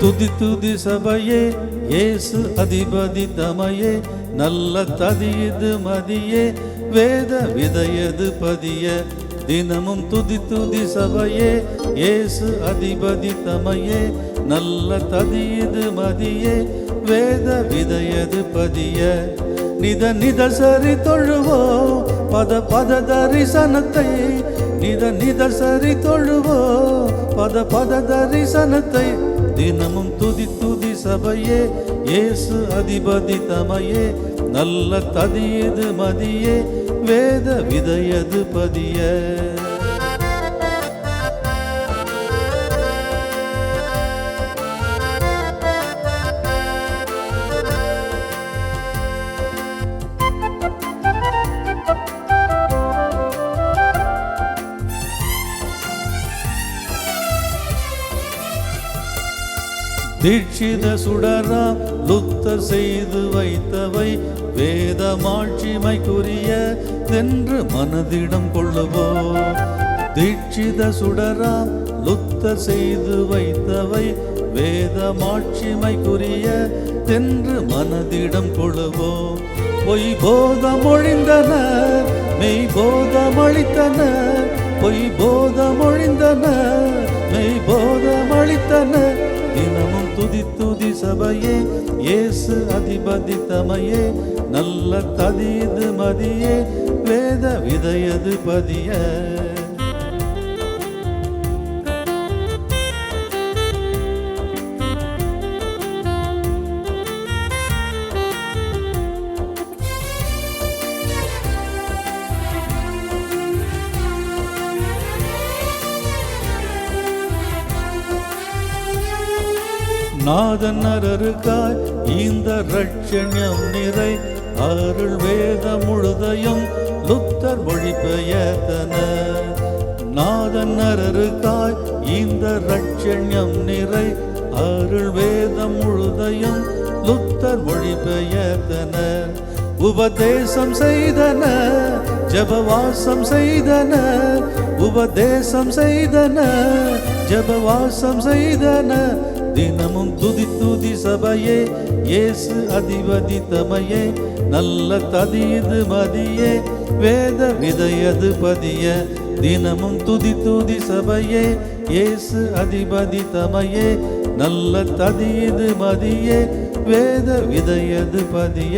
துதி துதி சபையே இயேசு அதிபதி தமையே நல்ல ததியது மதியே வேத விதையது பதிய. தினமும் துதி துதி சபையே இயேசு அதிபதி தமையே நல்ல ததியது மதியே வேத விதையது பதிய. நித நித சரி தொழுவோ பத பத தரிசனத்தை நித நித சரி தொழுவோ பத பத தரிசனத்தை தினமும் துதி துதி சபையே இயேசு அதிபதி தமையே நல்ல ததியது மதியே வேத விதையது பதிய. தீட்சித சுடரா லுத்தர் செய்து வைத்தவை வேத மாட்சிமைக்குரிய தென்று மனதிடம் கொள்ளுவோ தீட்சித சுடரா லுத்தர் செய்து வைத்தவை வேத மாட்சிமைக்குரிய தென்று மனதிடம் கொள்ளுவோ பொய் போதம் ஒழிந்தனர் மெய் போதம் அளித்தனர் பொய் போதம் ஒழிந்தனர் மெய் போதம் அளித்தனர் துதி துதி சபையே இயேசு அதிபதி தமையே நல்ல ததியது மதியே வேத விதையது பதிய. நாதன் நரருக்காய் இந்த ரட்சண்யம் நிறை அருள் வேத முழுதையும் லுத்தர் மொழிபெயர்த்தன நாதன் நரருக்காய் இந்த ரட்சண்யம் நிறை அருள் வேத முழுதையும் லுத்தர் மொழிபெயர்த்தன உபதேசம் செய்தன ஜபவாசம் செய்தன உபதேசம் செய்தன ஜபவாசம் செய்தன தினமும் துதி துதி சபையே இயேசு அதிபதி தமையே நல்ல ததியது மதியே வேத விதையது பதிய. தினமும் துதி துதி சபையே இயேசு அதிபதி தமையே நல்ல ததியது மதியே வேத விதையது பதிய.